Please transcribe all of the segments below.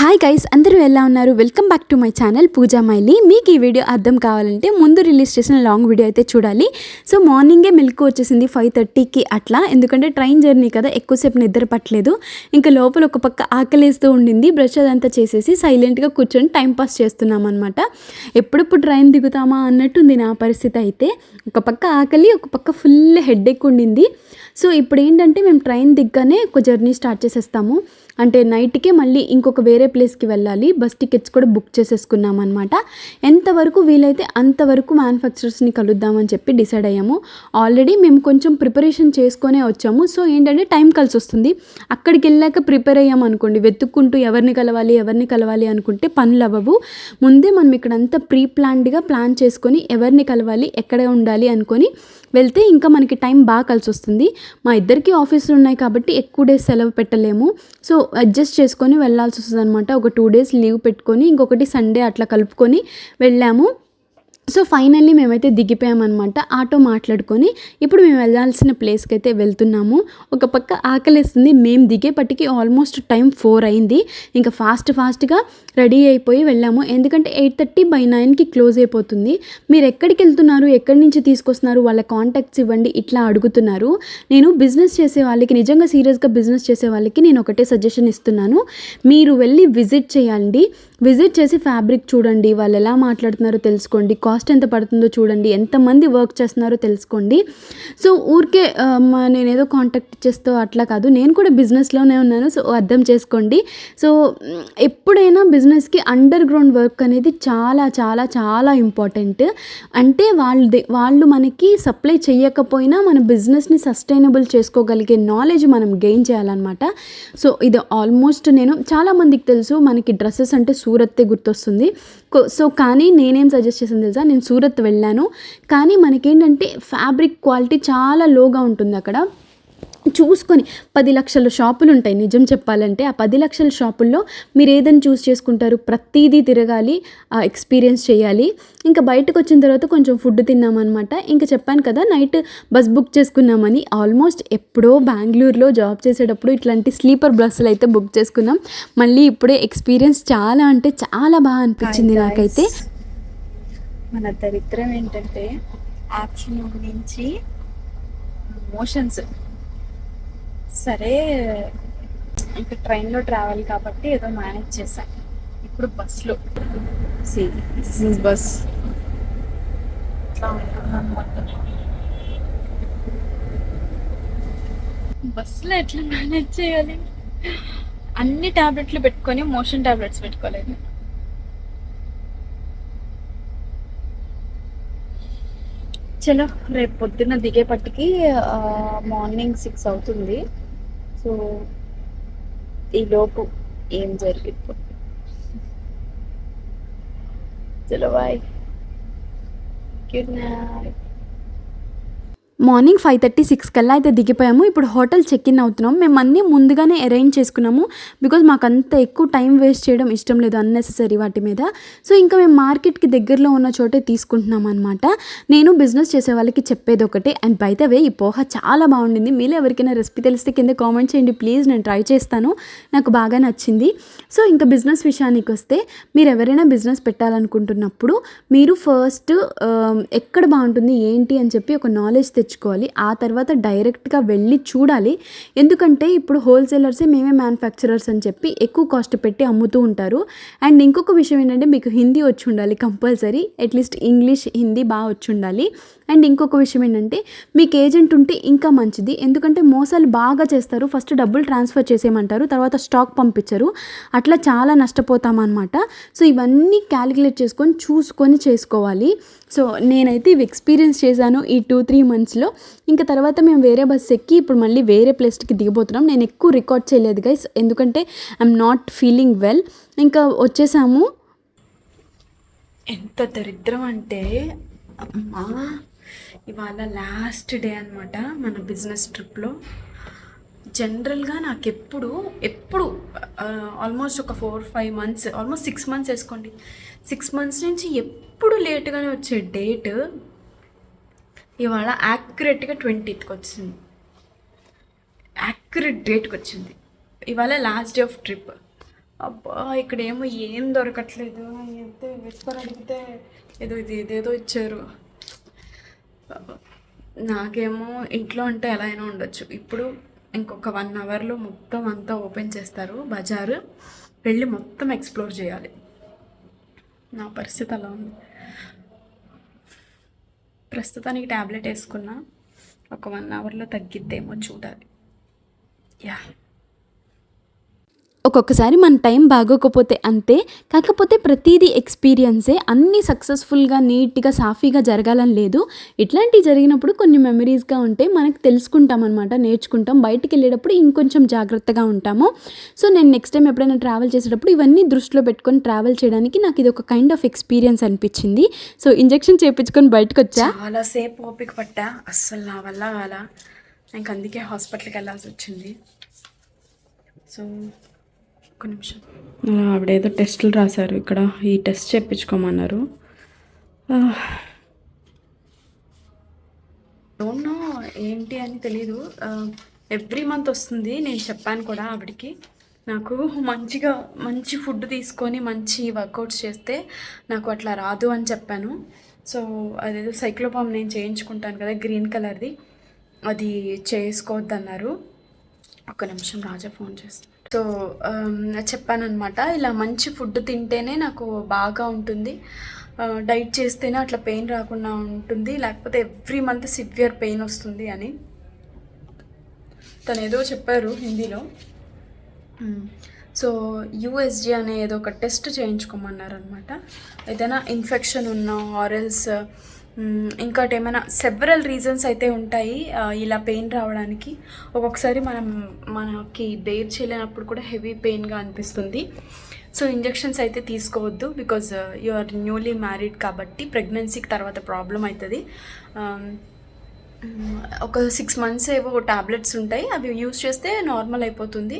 Hi guys అందరూ ఎలా ఉన్నారు? Welcome back to my channel Pooja Milley మీకు ఈ వీడియో అర్థం కావాలంటే ముందు రిలీజ్ చేసిన లాంగ్ వీడియో అయితే చూడాలి. సో మార్నింగే మిల్క్ వచ్చేసింది ఫైవ్ థర్టీకి అట్లా. ఎందుకంటే ట్రైన్ జర్నీ కదా ఎక్కువసేపు నిద్ర పట్టలేదు. ఇంకా లోపల ఒక పక్క ఆకలేస్తూ ఉండింది. బ్రష్ అదంతా చేసేసి సైలెంట్గా కూర్చొని టైంపాస్ చేస్తున్నాం అనమాట ఎప్పుడెప్పుడు ట్రైన్ దిగుతామా అన్నట్టుంది నా పరిస్థితి అయితే. ఒక పక్క ఆకలి ఒక పక్క ఫుల్ హెడ్ ఎక్ ఉండింది. సో ఇప్పుడు ఏంటంటే మేము ట్రైన్ దిగ్గానే ఒక జర్నీ స్టార్ట్ చేసేస్తాము. అంటే నైట్కే మళ్ళీ ఇంకొక వేరే ప్లేస్కి వెళ్ళాలి. బస్ టికెట్స్ కూడా బుక్ చేసేసుకున్నాం అనమాట ఎంతవరకు వీలైతే అంతవరకు మ్యానుఫ్యాక్చరర్స్ని కలుద్దామని చెప్పి డిసైడ్ అయ్యాము. ఆల్రెడీ మేము కొంచెం ప్రిపరేషన్ చేసుకొనే వచ్చాము. సో ఏంటంటే టైం కలిసి వస్తుంది అక్కడికి వెళ్ళాక ప్రిపేర్ అయ్యాం అనుకోండి. వెతుక్కుంటూ ఎవరిని కలవాలి ఎవరిని కలవాలి అనుకుంటే పనులు అవ్వవు. ముందే మనం ఇక్కడంతా ప్రీ ప్లాన్డ్గా ప్లాన్ చేసుకొని ఎవరిని కలవాలి ఎక్కడ ఉండాలి అనుకొని వెళ్తే ఇంకా మనకి టైం బాగా కలిసి వస్తుంది మా ఇద్దరికి ఆఫీసులు ఉన్నాయి కాబట్టి ఎక్కువ డేస్ సెలవు పెట్టలేము. సో అడ్జస్ట్ చేసుకొని వెళ్ళాల్సి వస్తుంది అనమాట ఒక టూ డేస్ లీవ్ పెట్టుకొని ఇంకొకటి సండే అట్లా కలుపుకొని వెళ్ళాము. సో ఫైనల్లీ మేమైతే దిగిపోయామన్నమాట. ఆటో మాట్లాడుకొని ఇప్పుడు మేము వెళ్ళాల్సిన ప్లేస్కి అయితే వెళ్తున్నాము. ఒక పక్క ఆకలిస్తుంది. మేము దిగేపటికి ఆల్మోస్ట్ టైం ఫోర్ అయింది. ఇంకా ఫాస్ట్ ఫాస్ట్గా రెడీ అయిపోయి వెళ్ళాము. ఎందుకంటే ఎయిట్ థర్టీ బై నైన్కి క్లోజ్ అయిపోతుంది. మీరు ఎక్కడికి వెళ్తున్నారు? ఎక్కడి నుంచి తీసుకొస్తున్నారు? వాళ్ళ కాంటాక్ట్స్ ఇవ్వండి. ఇట్లా అడుగుతున్నారు. నేను బిజినెస్ చేసే వాళ్ళకి నిజంగా సీరియస్గా బిజినెస్ చేసే వాళ్ళకి నేను ఒకటే సజెషన్ ఇస్తున్నాను. మీరు వెళ్ళి విజిట్ చేయండి. విజిట్ చేసి ఫ్యాబ్రిక్ చూడండి. వాళ్ళు ఎలా మాట్లాడుతున్నారో తెలుసుకోండి. కాస్ట్ ఎంత పడుతుందో చూడండి. ఎంతమంది వర్క్ చేస్తున్నారో తెలుసుకోండి. సో ఊరికే నేను ఏదో నేనేదో కాంటాక్ట్ చేస్తూ అట్లా కాదు. నేను కూడా బిజినెస్లోనే ఉన్నాను సో అర్థం చేసుకోండి. సో ఎప్పుడైనా బిజినెస్కి అండర్ గ్రౌండ్ వర్క్ అనేది చాలా చాలా చాలా ఇంపార్టెంట్ అంటే వాళ్ళది వాళ్ళు మనకి సప్లై చేయకపోయినా మన బిజినెస్ని సస్టైనబుల్ చేసుకోగలిగే నాలెడ్జ్ మనం గెయిన్ చేయాలన్నమాట. సో ఇది ఆల్మోస్ట్ నేను చాలామందికి తెలుసు మనకి డ్రెస్సెస్ అంటే సూరత్తే గుర్తొస్తుంది. సో కానీ నేనేం సజెస్ట్ చేసింది తెలుసా? నేను సూరత్ వెళ్ళాను. కానీ మనకేంటంటే ఫ్యాబ్రిక్ క్వాలిటీ చాలా లోగా ఉంటుంది అక్కడ. చూసుకొని పది లక్షల షాపులు ఉంటాయి నిజం చెప్పాలంటే. ఆ పది లక్షల షాపుల్లో మీరు ఏదని చూస్ చేసుకుంటారు ప్రతిదీ తిరగాలి ఎక్స్పీరియన్స్ చేయాలి. ఇంకా బయటకు వచ్చిన తర్వాత కొంచెం ఫుడ్ తిన్నామన్నమాట. ఇంకా చెప్పాను కదా నైట్ బస్ బుక్ చేసుకున్నామని. ఆల్మోస్ట్ ఎప్పుడో బెంగళూరులో జాబ్ చేసేటప్పుడు ఇట్లాంటి స్లీపర్ బస్సులు అయితే బుక్ చేసుకున్నాం. మళ్ళీ ఇప్పుడే ఎక్స్పీరియన్స్ చాలా అంటే చాలా బాగా అనిపించింది నాకైతే. మన దరిద్రం ఏంటంటే ఆఫ్టర్నూన్ నుంచి మోషన్స్ సరే ఇంకా ట్రైన్లో ట్రావెల్ కాబట్టి ఏదో మేనేజ్ చేశాం. ఇప్పుడు బస్లో సి దిస్ ఇస్ బస్ బస్సులో ఎట్లా మేనేజ్ చేయాలి? అన్ని టాబ్లెట్లు పెట్టుకొని మోషన్ టాబ్లెట్స్ పెట్టుకోలేదు. చలో రేపు పొద్దున్న దిగేపటికి మార్నింగ్ సిక్స్ అవుతుంది. సో ఈ లోపు ఏం జరిగిపో చలో bye. Good night. Morning five thirty six కల్లా అయితే దిగిపోయాము. ఇప్పుడు హోటల్ చెక్ ఇన్ అవుతున్నాం. మేము అన్నీ ముందుగానే అరేంజ్ చేసుకున్నాము. బికాజ్ మాకు అంత ఎక్కువ టైం వేస్ట్ చేయడం ఇష్టం లేదు అన్నెసరీ వాటి మీద. సో ఇంకా మేము మార్కెట్కి దగ్గరలో ఉన్న చోటే తీసుకుంటున్నాం అనమాట నేను బిజినెస్ చేసే వాళ్ళకి చెప్పేది ఒకటే. అండ్ బై వే ఈ పోహ చాలా బాగుండింది. మీలో ఎవరికైనా రెసిపీ తెలిస్తే కింద కామెంట్ చేయండి. ప్లీజ్ నేను ట్రై చేస్తాను. నాకు బాగా నచ్చింది. సో ఇంకా బిజినెస్ విషయానికి వస్తే మీరు ఎవరైనా బిజినెస్ పెట్టాలనుకుంటున్నప్పుడు మీరు ఫస్ట్ um, ఎక్కడ బాగుంటుంది ఏంటి అని చెప్పి ఒక నాలెడ్జ్ తెచ్చుకోవాలి ఆ తర్వాత డైరెక్ట్గా వెళ్ళి చూడాలి. ఎందుకంటే ఇప్పుడు హోల్సేలర్సే మేమే మ్యానుఫ్యాక్చరర్స్ అని చెప్పి ఎక్కువ కాస్ట్ పెట్టి అమ్ముతూ ఉంటారు. అండ్ ఇంకొక విషయం ఏంటంటే మీకు హిందీ వచ్చి ఉండాలి కంపల్సరీ. అట్లీస్ట్ ఇంగ్లీష్ హిందీ బాగా వచ్చి ఉండాలి. అండ్ ఇంకొక విషయం ఏంటంటే మీకు ఏజెంట్ ఉంటే ఇంకా మంచిది. ఎందుకంటే మోసాలు బాగా చేస్తారు. ఫస్ట్ డబ్బులు ట్రాన్స్ఫర్ చేసేయమంటారు. తర్వాత స్టాక్ పంపించరు. అట్లా చాలా నష్టపోతామన్నమాట. సో ఇవన్నీ క్యాలిక్యులేట్ చేసుకొని చూసుకొని చేసుకోవాలి. సో నేనైతే ఇవి ఎక్స్పీరియన్స్ చేశాను ఈ టూ త్రీ మంత్స్లో ఇంకా తర్వాత మేము వేరే బస్ ఎక్కి ఇప్పుడు మళ్ళీ వేరే ప్లేస్కి దిగిపోతున్నాం నేను ఎక్కువ రికార్డ్ చేయలేదు గైస్ ఎందుకంటే ఐఎమ్ నాట్ ఫీలింగ్ వెల్ ఇంకా వచ్చేసాము. ఎంత దరిద్రం అంటే అమ్మా! ఇవాళ లాస్ట్ డే అనమాట మన బిజినెస్ ట్రిప్లో జనరల్గా నాకు ఎప్పుడు ఎప్పుడు ఆల్మోస్ట్ ఒక four five months almost six months వేసుకోండి. సిక్స్ మంత్స్ నుంచి ఎప్పుడు లేట్గానే వచ్చే డేట్ ఇవాళ యాక్యురేట్గా ట్వంటీత్కి వచ్చింది. యాక్యురేట్ డేట్కి వచ్చింది. ఇవాళ లాస్ట్ డే ఆఫ్ ట్రిప్ అబ్బా ఇక్కడ ఏమో ఏం దొరకట్లేదు. అయితే విస్పర్ అడిగితే ఏదో ఇది ఏదేదో ఇచ్చారు. నాకేమో ఇంట్లో ఉంటే ఎలా అయినా ఉండొచ్చు. ఇప్పుడు ఇంకొక వన్ అవర్లో మొత్తం అంతా ఓపెన్ చేస్తారు బజారు. వెళ్ళి మొత్తం ఎక్స్ప్లోర్ చేయాలి. నా పరిస్థితి అలా ఉంది. ప్రస్తుతానికి ట్యాబ్లెట్ వేసుకున్నా. ఒక వన్ అవర్లో తగ్గిద్దేమో చూడాలి. యా. ఒక్కొక్కసారి మన టైం బాగోకపోతే అంతే కాకపోతే ప్రతిదీ ఎక్స్పీరియన్సే అన్నీ సక్సెస్ఫుల్గా నీట్గా సాఫీగా జరగాలని లేదు. ఇట్లాంటివి జరిగినప్పుడు కొన్ని మెమరీస్గా ఉంటే మనకు తెలుసుకుంటాం అనమాట నేర్చుకుంటాం. బయటికి వెళ్ళేటప్పుడు ఇంకొంచెం జాగ్రత్తగా ఉంటాము. సో నేను నెక్స్ట్ టైం ఎప్పుడైనా ట్రావెల్ చేసేటప్పుడు ఇవన్నీ దృష్టిలో పెట్టుకొని ట్రావెల్ చేయడానికి నాకు ఇది ఒక కైండ్ ఆఫ్ ఎక్స్పీరియన్స్ అనిపించింది. సో ఇంజెక్షన్ చేయించుకొని బయటకు వచ్చా చాలాసేపు ఓపిక పట్టా అస్సలు నా వల్ల కాల. ఇంక అందుకే హాస్పిటల్కి వెళ్ళాల్సి వచ్చింది. సో ఒక్క నిమిషం. ఆవిడేదో టెస్టులు రాశారు. ఇక్కడ ఈ టెస్ట్ చేయించుకోమన్నారు డోంట్ నో ఏంటి అని తెలీదు. ఎవ్రీ మంత్ వస్తుంది. నేను చెప్పాను కూడా ఆవిడకి. నాకు మంచిగా మంచి ఫుడ్ తీసుకొని మంచి వర్కౌట్స్ చేస్తే నాకు అట్లా రాదు అని చెప్పాను. సో అదేదో సైక్లోపామ్ నేను చేయించుకుంటాను కదా గ్రీన్ కలర్ది అది చేసుకోవద్దన్నారు. ఒక నిమిషం రాజా ఫోన్ చేస్తాను సో um, చెప్పాను అనమాట ఇలా మంచి ఫుడ్ తింటేనే నాకు బాగా ఉంటుంది. Uh, డైట్ చేస్తేనే అట్లా పెయిన్ రాకుండా ఉంటుంది. లేకపోతే ఎవ్రీ మంత్ సివియర్ పెయిన్ వస్తుంది అని. తను ఏదో చెప్పారు హిందీలో. Hmm. సో యూఎస్జీ అనే ఏదో ఒక టెస్ట్ చేయించుకోమన్నారు అనమాట ఏదైనా ఇన్ఫెక్షన్ ఉన్న ఆరల్స్ ఇంకోటి ఏమైనా సెవరల్ రీజన్స్ అయితే ఉంటాయి ఇలా పెయిన్ రావడానికి. ఒక్కొక్కసారి మనం మనకి బేర్ చేయలేనప్పుడు కూడా హెవీ పెయిన్గా అనిపిస్తుంది. సో ఇంజెక్షన్స్ అయితే తీసుకోవద్దు because you are newly married కాబట్టి ప్రెగ్నెన్సీకి తర్వాత ప్రాబ్లం అవుతుంది ఒక సిక్స్ మంత్స్ ఏవో టాబ్లెట్స్ ఉంటాయి అవి యూస్ చేస్తే నార్మల్ అయిపోతుంది.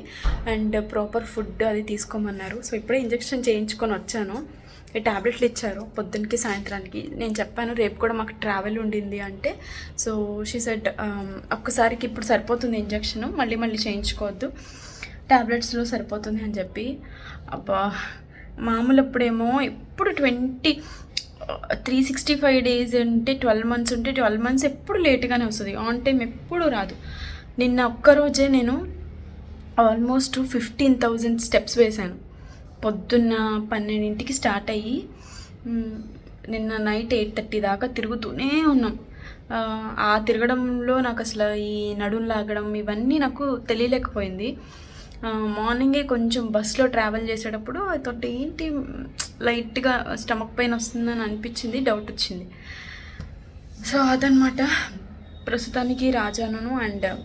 అండ్ ప్రాపర్ ఫుడ్ అది తీసుకోమన్నారు. సో ఇప్పుడే ఇంజెక్షన్ చేయించుకొని వచ్చాను. ఈ ట్యాబ్లెట్లు ఇచ్చారు పొద్దున్నకి సాయంత్రానికి. నేను చెప్పాను రేపు కూడా మాకు ట్రావెల్ ఉండింది అంటే సో షీ సెట్ um, ఒక్కసారికి ఇప్పుడు సరిపోతుంది ఇంజెక్షన్ మళ్ళీ మళ్ళీ చేయించుకోవద్దు. టాబ్లెట్స్లో సరిపోతుంది అని చెప్పి. అబ్బా మామూలు అప్పుడేమో ఎప్పుడు twenty three sixty five days ఉంటే ట్వెల్వ్ మంత్స్ ఉంటే ట్వెల్వ్ మంత్స్ ఎప్పుడు లేట్గానే వస్తుంది. ఆన్ టైం ఎప్పుడు రాదు. నిన్న ఒక్కరోజే నేను ఆల్మోస్ట్ ఫిఫ్టీన్ థౌజండ్ స్టెప్స్ వేశాను పొద్దున్న పన్నెండింటికి స్టార్ట్ అయ్యి నిన్న నైట్ ఎయిట్ థర్టీ దాకా తిరుగుతూనే ఉన్నాం. ఆ, తిరగడంలో నాకు అసలు ఈ నడుం లాగడం ఇవన్నీ నాకు తెలియలేకపోయింది. మార్నింగే కొంచెం బస్సులో ట్రావెల్ చేసేటప్పుడు అతోటి ఏంటి లైట్గా స్టమక్ పెయిన్ వస్తుందని అనిపించింది డౌట్ వచ్చింది. సో అదనమాట ప్రస్తుతానికి రాజాను అండ్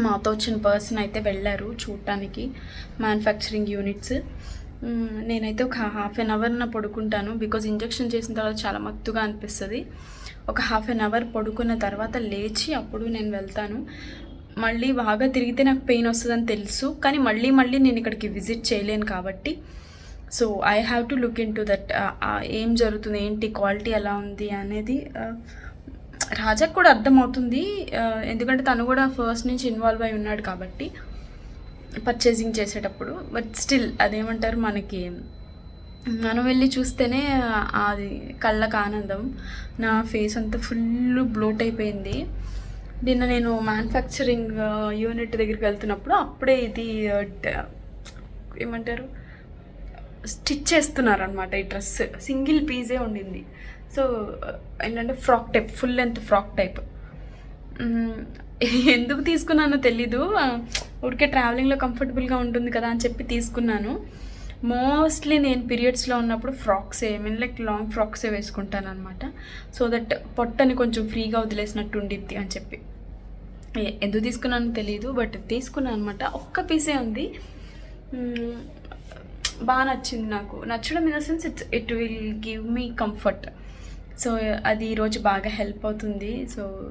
మాతో వచ్చిన పర్సన్ అయితే వెళ్ళారు చూడటానికి మ్యానుఫ్యాక్చరింగ్ యూనిట్స్. నేనైతే ఒక హాఫ్ అన్ అవర్ నా పడుకుంటాను బికాజ్ ఇంజెక్షన్ చేసిన తర్వాత చాలా మత్తుగా అనిపిస్తుంది. ఒక హాఫ్ అన్ అవర్ పడుకున్న తర్వాత లేచి అప్పుడు నేను వెళ్తాను. మళ్ళీ బాగా తిరిగితే నాకు పెయిన్ వస్తుందని తెలుసు కానీ మళ్ళీ మళ్ళీ నేను ఇక్కడికి విజిట్ చేయలేను కాబట్టి. So I have to look into that ఏం జరుగుతుంది ఏంటి క్వాలిటీ ఎలా ఉంది అనేది రాజాకు కూడా అర్థమవుతుంది ఎందుకంటే తను కూడా ఫస్ట్ నుంచి ఇన్వాల్వ్ అయి ఉన్నాడు కాబట్టి. పర్చేసింగ్ చేసేటప్పుడు బట్ స్టిల్ అదేమంటారు మనకి మనం వెళ్ళి చూస్తేనే అది కళ్ళకు ఆనందం. నా ఫేస్ అంతా ఫుల్ బ్లోట్ అయిపోయింది. నిన్న నేను మ్యానుఫ్యాక్చరింగ్ యూనిట్ uh, దగ్గరికి వెళ్తున్నప్పుడు అప్పుడే ఇది uh, ఏమంటారు స్టిచ్ చేస్తున్నారు అనమాట ఈ డ్రెస్ సింగిల్ పీజే ఉండింది. సో uh, ఏంటంటే frock type full length frock type ఎందుకు తీసుకున్నానో తెలీదు. ఊరికే ట్రావెలింగ్లో కంఫర్టబుల్గా ఉంటుంది కదా అని చెప్పి తీసుకున్నాను. మోస్ట్లీ నేను పీరియడ్స్లో ఉన్నప్పుడు ఫ్రాక్సే మీన్ లైక్ లాంగ్ ఫ్రాక్సే వేసుకుంటాను అనమాట సో దట్ పొట్టని కొంచెం ఫ్రీగా వదిలేసినట్టు ఉండిద్ది అని చెప్పి. ఏ- ఎందుకు తీసుకున్నానో తెలియదు బట్ తీసుకున్నాను అనమాట ఒక్క పీసే ఉంది. బాగా నచ్చింది నాకు. నచ్చడం in the sense it's it will give me comfort so అది ఈరోజు బాగా హెల్ప్ అవుతుంది. సో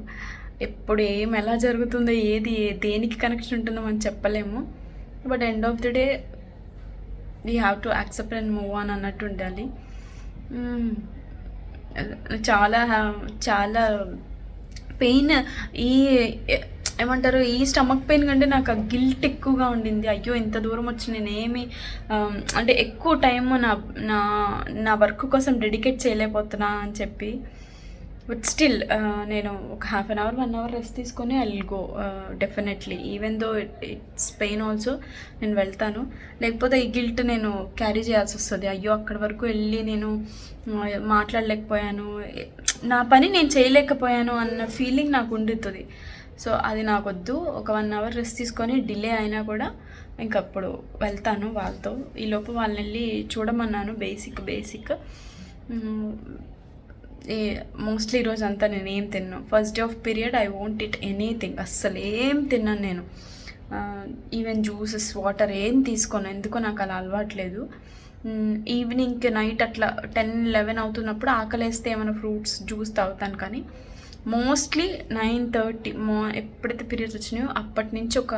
ఎప్పుడు ఏం ఎలా జరుగుతుందో ఏది దేనికి కనెక్షన్ ఉంటుందో మనం చెప్పలేము. But end of the day we have to accept and move on అన్నట్టు ఉండాలి. Hmm. చాలా చాలా పెయిన్ ఈ ఏమంటారు ఈ స్టమక్ పెయిన్ కంటే నాకు ఆ గిల్ట్ ఎక్కువగా ఉండింది. అయ్యో ఇంత దూరం వచ్చి నేనేమి um, అంటే ఎక్కువ టైం నా నా నా వర్క్ కోసం డెడికేట్ చేయలేకపోతున్నా అని చెప్పి. బట్ స్టిల్ uh, నేను ఒక half an hour one hour rest తీసుకొని I will go definitely even though it's pain also నేను వెళ్తాను. లేకపోతే ఈ గిల్ట్ నేను క్యారీ చేయాల్సి వస్తుంది. అయ్యో అక్కడి వరకు వెళ్ళి నేను మాట్లాడలేకపోయాను. నా పని నేను చేయలేకపోయాను అన్న ఫీలింగ్ నాకు ఉండుతుంది సో అది నాకు వద్దు ఒక వన్ అవర్ రెస్ట్ తీసుకొని డిలే అయినా కూడా ఇంకప్పుడు వెళ్తాను వాళ్ళతో. ఈలోపు వాళ్ళని వెళ్ళి చూడమన్నాను బేసిక్ బేసిక్ మోస్ట్లీ ఈరోజు అంతా నేను ఏం తిన్నాను first day of period I won't eat anything అస్సలు ఏం తిన్నాను నేను. ఈవెన్ జ్యూసెస్ వాటర్ ఏం తీసుకోను. ఎందుకో నాకు అలా అలవాట్లేదు. ఈవినింగ్కి నైట్ అట్లా టెన్ లెవెన్ అవుతున్నప్పుడు ఆకలేస్తే ఏమైనా ఫ్రూట్స్ జ్యూస్ తాగుతాను కానీ మోస్ట్లీ నైన్ థర్టీ మో ఎప్పుడైతే పీరియడ్స్ వచ్చినాయో అప్పటి నుంచి ఒక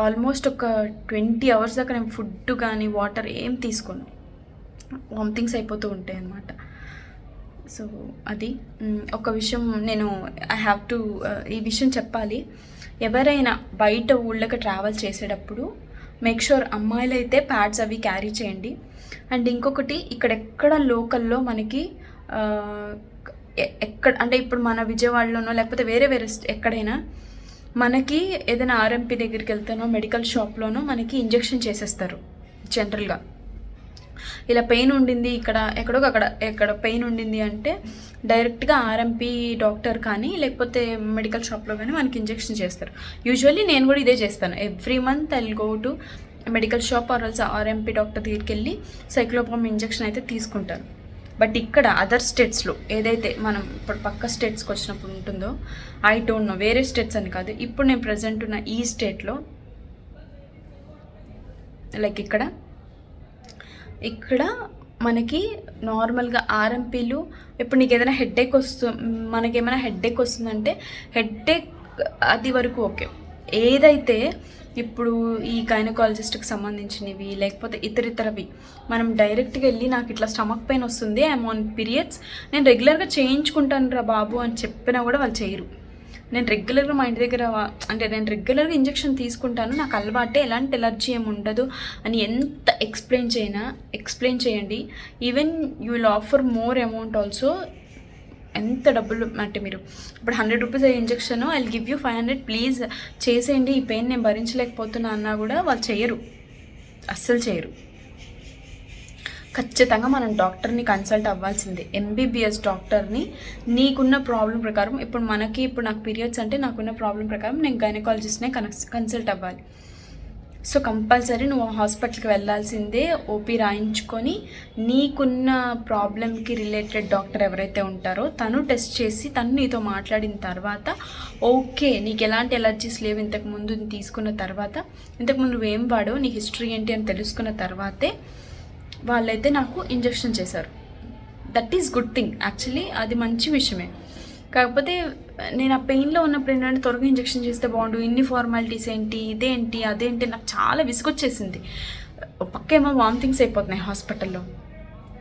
ఆల్మోస్ట్ ఒక ట్వంటీ అవర్స్ దాకా నేను ఫుడ్ కానీ వాటర్ ఏం తీసుకోను. వామిటింగ్స్ అయిపోతూ ఉంటాయి అన్నమాట సో అది. ఒక విషయం నేను ఐ హ్యావ్ టు ఈ విషయం చెప్పాలి. ఎవరైనా బయట ఊళ్ళకి ట్రావెల్ చేసేటప్పుడు మేక్ షూర్ అమ్మాయిలు అయితే ప్యాడ్స్ అవి క్యారీ చేయండి. అండ్ ఇంకొకటి ఇక్కడ ఎక్కడ లోకల్లో మనకి uh, ఎ- ఎక్కడ అంటే ఇప్పుడు మన విజయవాడలోనో లేకపోతే వేరే వేరే ఎక్కడైనా మనకి ఏదైనా ఆర్ఎంపీ దగ్గరికి వెళ్తానో మెడికల్ షాప్లోనో మనకి ఇంజెక్షన్ చేసేస్తారు జనరల్గా ఇలా పెయిన్ ఉండింది ఇక్కడ ఎక్కడో అక్కడ ఎక్కడ పెయిన్ ఉండింది అంటే డైరెక్ట్గా ఆర్ఎంపీ డాక్టర్ కానీ లేకపోతే మెడికల్ షాప్లో కానీ మనకి ఇంజెక్షన్ చేస్తారు. యూజువల్లీ నేను కూడా ఇదే చేస్తాను. Every month I go to medical shop or also RMP doctor దగ్గరికి వెళ్ళి సైక్లోపామ్ ఇంజెక్షన్ అయితే తీసుకుంటాను. బట్ ఇక్కడ అదర్ స్టేట్స్లో ఏదైతే మనం ఇప్పుడు పక్క స్టేట్స్కి వచ్చినప్పుడు ఉంటుందో ఐ డోంట్ నో వేరే స్టేట్స్ అని కాదు. ఇప్పుడు నేను ప్రజెంట్ ఉన్న ఈ స్టేట్లో లైక్ ఇక్కడ ఇక్కడ మనకి నార్మల్గా ఆర్ఎంపీలు ఇప్పుడు నీకు ఏదైనా హెడ్ఏక్ వస్తు మనకి ఏమైనా హెడ్ఏక్ వస్తుందంటే హెడ్ఏక్ అది వరకు ఓకే. ఏదైతే ఇప్పుడు ఈ గైనకాలజిస్ట్కి సంబంధించినవి లేకపోతే ఇతర ఇతరవి మనం డైరెక్ట్గా వెళ్ళి నాకు ఇట్లా స్టమక్ పెయిన్ వస్తుంది ఐఎమ్ ఆన్ పీరియడ్స్ నేను రెగ్యులర్గా చేయించుకుంటాను రా బాబు అని చెప్పినా కూడా వాళ్ళు చేయరు. నేను రెగ్యులర్గా మా ఇంటి దగ్గర అంటే నేను రెగ్యులర్గా ఇంజెక్షన్ తీసుకుంటాను. నాకు అలవాటే ఎలాంటి ఎలర్జీ ఏమి ఉండదు అని ఎంత ఎక్స్ప్లెయిన్ చేయనా ఎక్స్ప్లెయిన్ చేయండి. Even you will offer more amount also ఎంత డబ్బులు అంటే మీరు ఇప్పుడు hundred rupees injection I give you five hundred please చేసేయండి. ఈ పెయిన్ నేను భరించలేకపోతున్నా అన్నా కూడా వాళ్ళు చేయరు. అస్సలు చేయరు. ఖచ్చితంగా మనం డాక్టర్ని కన్సల్ట్ అవ్వాల్సిందే. ఎంబీబీఎస్ డాక్టర్ని నీకున్న ప్రాబ్లం ప్రకారం ఇప్పుడు మనకి ఇప్పుడు నాకు పీరియడ్స్ అంటే నాకున్న ప్రాబ్లం ప్రకారం నేను గైనకాలజిస్ట్నే కన్సల్ట్ అవ్వాలి. సో కంపల్సరీ నువ్వు హాస్పిటల్కి వెళ్ళాల్సిందే ఓపీ రాయించుకొని నీకున్న ప్రాబ్లంకి రిలేటెడ్ డాక్టర్ ఎవరైతే ఉంటారో తను టెస్ట్ చేసి తను నీతో మాట్లాడిన తర్వాత ఓకే నీకు ఎలాంటి ఎలర్జీస్ లేవు ఇంతకుముందు తీసుకున్న తర్వాత ఇంతకుముందు నువ్వేం వాడో నీ హిస్టరీ ఏంటి అని తెలుసుకున్న తర్వాతే వాళ్ళైతే నాకు ఇంజెక్షన్ చేశారు. That is good thing actually అది మంచి విషయమే. కాకపోతే నేను ఆ పెయిన్లో ఉన్నప్పుడు ఏంటంటే త్వరగా ఇంజెక్షన్ చేస్తే బాగుండు. ఇన్ని ఫార్మాలిటీస్ ఏంటి ఇదేంటి అదేంటి నాకు చాలా విసుగొచ్చేసింది. పక్కేమో వామిటింగ్స్ అయిపోతున్నాయి హాస్పిటల్లో.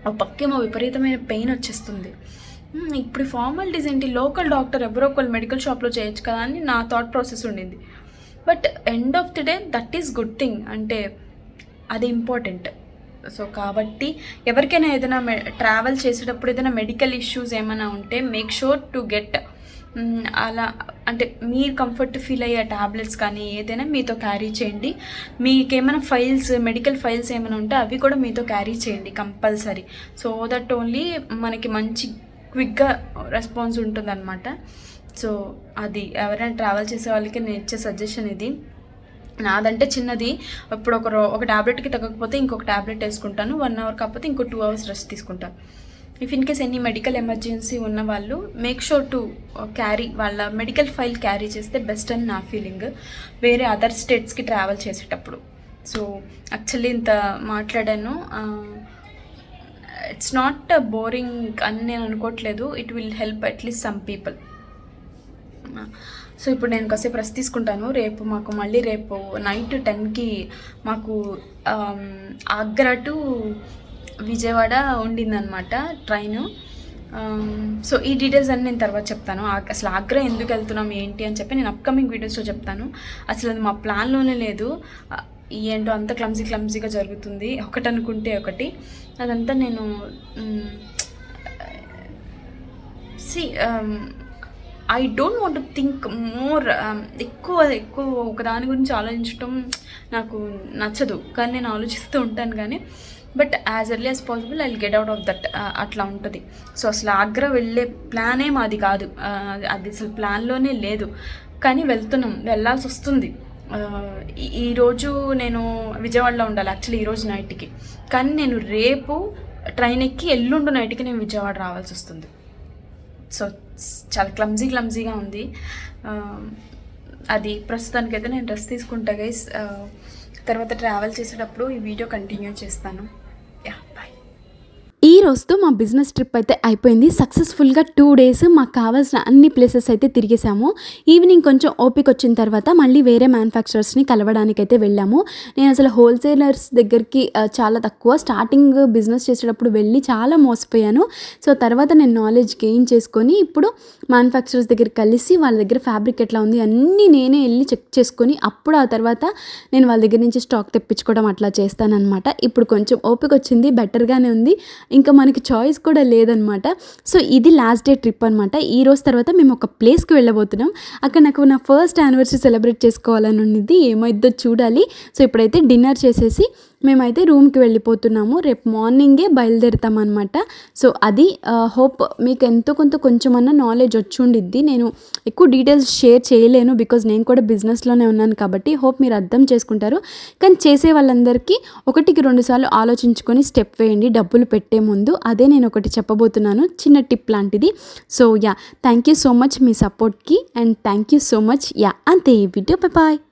ఒక పక్కేమో విపరీతమైన పెయిన్ వచ్చేస్తుంది. ఇప్పుడు ఫార్మాలిటీస్ ఏంటి? లోకల్ డాక్టర్ ఎవరో ఒకళ్ళు మెడికల్ షాప్లో చేయొచ్చు కదా అని నా థాట్ ప్రాసెస్ ఉండింది. But end of the day that is good thing. అంటే అది ఇంపార్టెంట్. సో కాబట్టి ఎవరికైనా ఏదైనా ట్రావెల్ చేసేటప్పుడు ఏదైనా మెడికల్ ఇష్యూస్ ఏమైనా ఉంటే మేక్ షూర్ టు గెట్ అలా అంటే మీరు కంఫర్ట్ ఫీల్ అయ్యే ట్యాబ్లెట్స్ కానీ ఏదైనా మీతో క్యారీ చేయండి. మీకేమైనా ఫైల్స్ మెడికల్ ఫైల్స్ ఏమైనా ఉంటే అవి కూడా మీతో క్యారీ చేయండి కంపల్సరీ సో దట్ ఓన్లీ మనకి మంచి క్విక్గా రెస్పాన్స్ ఉంటుందన్నమాట. సో అది ఎవరైనా ట్రావెల్ చేసే వాళ్ళకి నేను ఇచ్చే సజెషన్ ఇది. నాదంటే చిన్నది. ఇప్పుడు ఒక ఒక ట్యాబ్లెట్కి తగ్గకపోతే ఇంకొక ట్యాబ్లెట్ వేసుకుంటాను. వన్ అవర్ కాకపోతే ఇంకో టూ అవర్స్ రెస్ట్ తీసుకుంటాను if in case any medical emergency ఉన్న వాళ్ళు మేక్ షూర్ టు క్యారీ వాళ్ళ మెడికల్ ఫైల్ క్యారీ చేస్తే బెస్ట్ అని నా ఫీలింగ్. వేరే అదర్ స్టేట్స్కి ట్రావెల్ చేసేటప్పుడు. సో యాక్చువల్లీ ఇంత మాట్లాడాను. ఇట్స్ నాట్ బోరింగ్ అని నేను అనుకోవట్లేదు. It will help at least some people. So ఇప్పుడు నేను కాసేపు రెస్ట్ తీసుకుంటాను. రేపు మాకు మళ్ళీ రేపు నైట్ టెన్కి మాకు ఆగ్రా టు విజయవాడ ఉండిందనమాట ట్రైను. సో ఈ డీటెయిల్స్ అన్ని నేను తర్వాత చెప్తాను. ఆ- అసలు ఆగ్రా ఎందుకు వెళ్తున్నాం ఏంటి అని చెప్పి నేను అప్కమింగ్ వీడియోస్లో చెప్తాను. అసలు అది మా ప్లాన్లోనే లేదు. ఏంటో అంత క్లమ్జీ క్లమ్జీగా జరుగుతుంది. ఒకటి అనుకుంటే ఒకటి. అదంతా నేను see I don't want think more ఎక్కువ ఎక్కువ ఒక దాని గురించి ఆలోచించడం నాకు నచ్చదు. కానీ నేను ఆలోచిస్తూ ఉంటాను కానీ but as early as possible I get out of that అట్లా ఉంటుంది. సో అసలు ఆగ్రా వెళ్ళే ప్లానే మాది కాదు. Uh, అది అసలు ప్లాన్లోనే లేదు. కానీ వెళ్తున్నాం. వెళ్ళాల్సి వస్తుంది. Uh, ఈరోజు నేను విజయవాడలో ఉండాలి. యాక్చువల్లీ ఈరోజు నైట్కి కానీ నేను రేపు ట్రైన్ ఎక్కి ఎల్లుండు నైట్కి నేను విజయవాడ రావాల్సి వస్తుంది. సో చాలా క్లమ్జీ క్లమ్జీగా ఉంది. అది ప్రస్తుతానికైతే నేను డ్రెస్ తీసుకుంటా గైస్ తర్వాత ట్రావెల్ చేసేటప్పుడు ఈ వీడియో కంటిన్యూ చేస్తాను. ఈ రోజుతో మా బిజినెస్ ట్రిప్ అయితే అయిపోయింది. సక్సెస్ఫుల్గా టూ డేస్ మాకు కావాల్సిన అన్ని ప్లేసెస్ అయితే తిరిగేసాము ఈవినింగ్ కొంచెం ఓపిక వచ్చిన తర్వాత మళ్ళీ వేరే మ్యానుఫ్యాక్చరర్స్ని కలవడానికి అయితే వెళ్ళాము. నేను అసలు హోల్సేలర్స్ దగ్గరికి చాలా తక్కువ. స్టార్టింగ్ బిజినెస్ చేసేటప్పుడు వెళ్ళి చాలా మోసపోయాను. సో తర్వాత నేను నాలెడ్జ్ గెయిన్ చేసుకొని ఇప్పుడు మ్యానుఫ్యాక్చరర్స్ దగ్గర కలిసి వాళ్ళ దగ్గర ఫ్యాబ్రిక్ ఎట్లా ఉంది అన్నీ నేనే వెళ్ళి చెక్ చేసుకొని అప్పుడు ఆ తర్వాత నేను వాళ్ళ దగ్గర నుంచి స్టాక్ తెప్పించుకోవడం అట్లా చేస్తానన్నమాట. ఇప్పుడు కొంచెం ఓపిక వచ్చింది బెటర్గానే ఉంది. ఇంకా మనకి చాయిస్ కూడా లేదనమాట. సో ఇది లాస్ట్ డే ట్రిప్ అనమాట ఈ రోజు తర్వాత మేము ఒక ప్లేస్కి వెళ్ళబోతున్నాం. అక్కడ నాకు నా ఫస్ట్ యానివర్సరీ సెలబ్రేట్ చేసుకోవాలని ఉన్నది. ఏమైద్దో చూడాలి. సో ఇప్పుడైతే డిన్నర్ చేసేసి మేమైతే రూమ్కి వెళ్ళిపోతున్నాము. రేపు మార్నింగే బయలుదేరుతామన్నమాట. సో అది హోప్ మీకు ఎంతో కొంత కొంచెమన్నా నాలెడ్జ్ వచ్చి ఉండిద్ది నేను ఎక్కువ డీటెయిల్స్ షేర్ చేయలేను బికాజ్ నేను కూడా బిజినెస్లోనే ఉన్నాను కాబట్టి హోప్ మీరు అర్థం చేసుకుంటారు. కానీ చేసే వాళ్ళందరికీ ఒకటికి రెండుసార్లు ఆలోచించుకొని స్టెప్ వేయండి. డబ్బులు పెట్టే ముందు అదే నేను ఒకటి చెప్పబోతున్నాను. చిన్న టిప్ లాంటిది. So ya thank you so much me సపోర్ట్కి and thank you so much. Ya అంతే వీడియో. బాయ్.